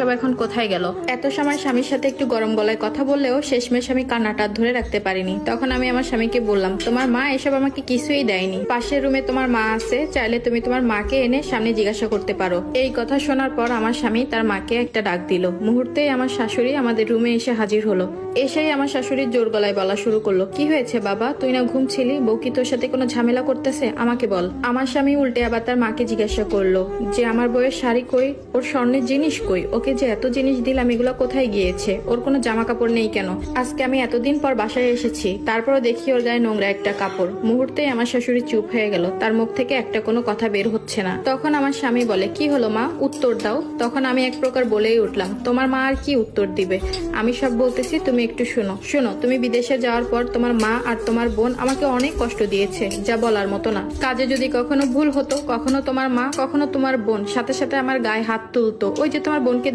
সব এখন কোথায় গেল? এত সময় স্বামীর সাথে একটু গরম গলায় কথা বললেও শেষমেশ আমি কান্নাটা ধরে রাখতে পারিনি। তখন আমি আমার স্বামীকে বললাম, তোমার মা এসব আমাকে কিছুই দেয়নি। পাশের রুমে তোমার মা আছে, চাইলে তুমি তোমার মাকে এনে সামনে জিজ্ঞাসা করতে পারো। এই কথা শোনার পর আমার স্বামী তার মাকে একটা ডাক দিল। মুহূর্তেই আমার শাশুড়ি আমাদের রুমে এসে হাজির হলো। এসেই আমার শাশুড়ির জোর গলায় বলা শুরু করল, কি হয়েছে বাবা? তুই না ঘুমছিলি? বউ কি তোর সাথে কোনো ঝামেলা করতেছে? আমাকে বল। আমার স্বামী উল্টে আবার তার মাকে জিজ্ঞাসা করল, যে আমার বউয়ের শাড়ি কই? ওর স্বর্ণের জিনিস কই? ওকে যে এত জিনিস দিলাম, এগুলো কোথায় গিয়েছে? ওর কোনো জামা কাপড় নেই কেন? আজকে আমি এতদিন পর বাসায় এসেছি, তারপরও দেখি ওর গায়ে নোংরা একটা কাপড়। মুহূর্তেই আমার শাশুড়ি চুপ হয়ে গেল, তার মুখ থেকে একটা কোনো কথা বের হচ্ছে না। তখন আমার স্বামী বলে, কি হলো মা? উত্তর দাও। তখন আমি এক প্রকার বলেই উঠলাম, তোমার মা আর কি উত্তর দিবে? আমি সব বলতেছি, তুমি একটু শোনো। শোনো, তুমি বিদেশে যাওয়ার পর তোমার মা আর তোমার বোন আমাকে অনেক কষ্ট দিয়েছে, যা বলার মতো না। কাজে যদি কখনো ভুল হতো, কখনো তোমার মা, কখনো তোমার বোন, সাথে সাথে আমার গায়ে হাত তুলতো। ওই যে তোমার বোনকে